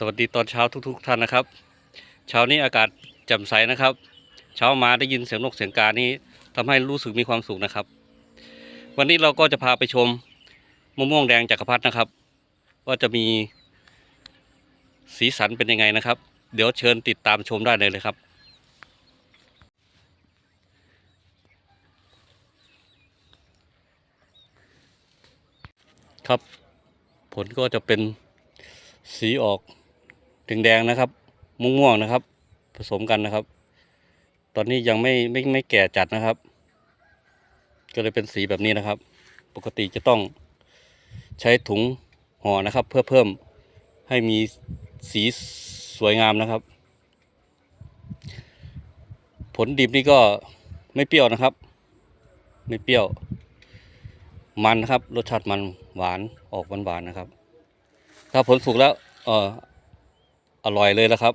สวัสดีตอนเช้าทุกๆท่านนะครับ เช้านี้อากาศแจ่มใสนะครับ เช้ามาได้ยินเสียงนกเสียงกานี้ทำให้รู้สึกมีความสุขนะครับ วันนี้เราก็จะพาไปชมมะม่วงแดงจักรพรรดินะครับ ว่าจะมีสีสันเป็นยังไงนะครับ เดี๋ยวเชิญติดตามชมได้เลยเลยครับ ครับ ผลก็จะเป็นสีออก แดงๆนะครับ ม่วงๆนะครับ ผสมกันนะครับ ตอนนี้ยังไม่ไม่ไม่แก่จัดนะครับ ก็เลยเป็นสีแบบนี้นะครับ ปกติจะต้องใช้ถุงห่อนะครับ เพื่อเพิ่มให้มีสีสวยงามนะครับ ผลดิบนี่ก็ไม่เปรี้ยวนะครับ ไม่เปรี้ยว มันนะครับ รสชาติมันหวานออกหวานๆนะครับ ถ้าผลสุกแล้วเออ อร่อยเลยแล้วครับ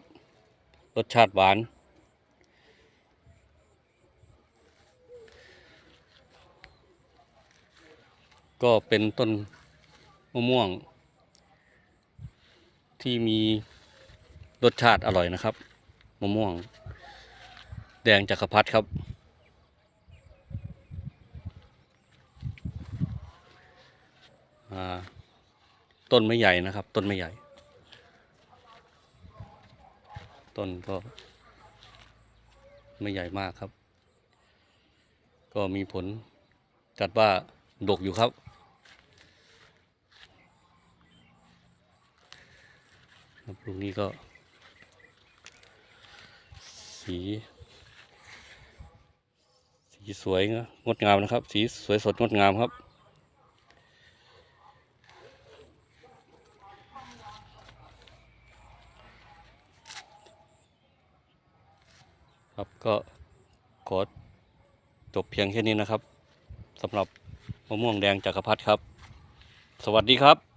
รสชาติหวาน ก็เป็นต้นมะม่วง ที่มีรสชาติอร่อยนะครับมะม่วง แดงจักรพรรดิครับต้นไม่ใหญ่นะครับ ต้นไม่ใหญ่ ต้นก็ไม่ใหญ่มากครับ ก็มีผลจัดว่าดกอยู่ครับ ครับลูกนี้ก็ สี สีสวยงดงามนะครับ สีสวยสดงดงามครับ ครับก็ขอจบเพียงแค่นี้นะครับสำหรับมะม่วงแดงจักรพรรดิครับ สวัสดีครับ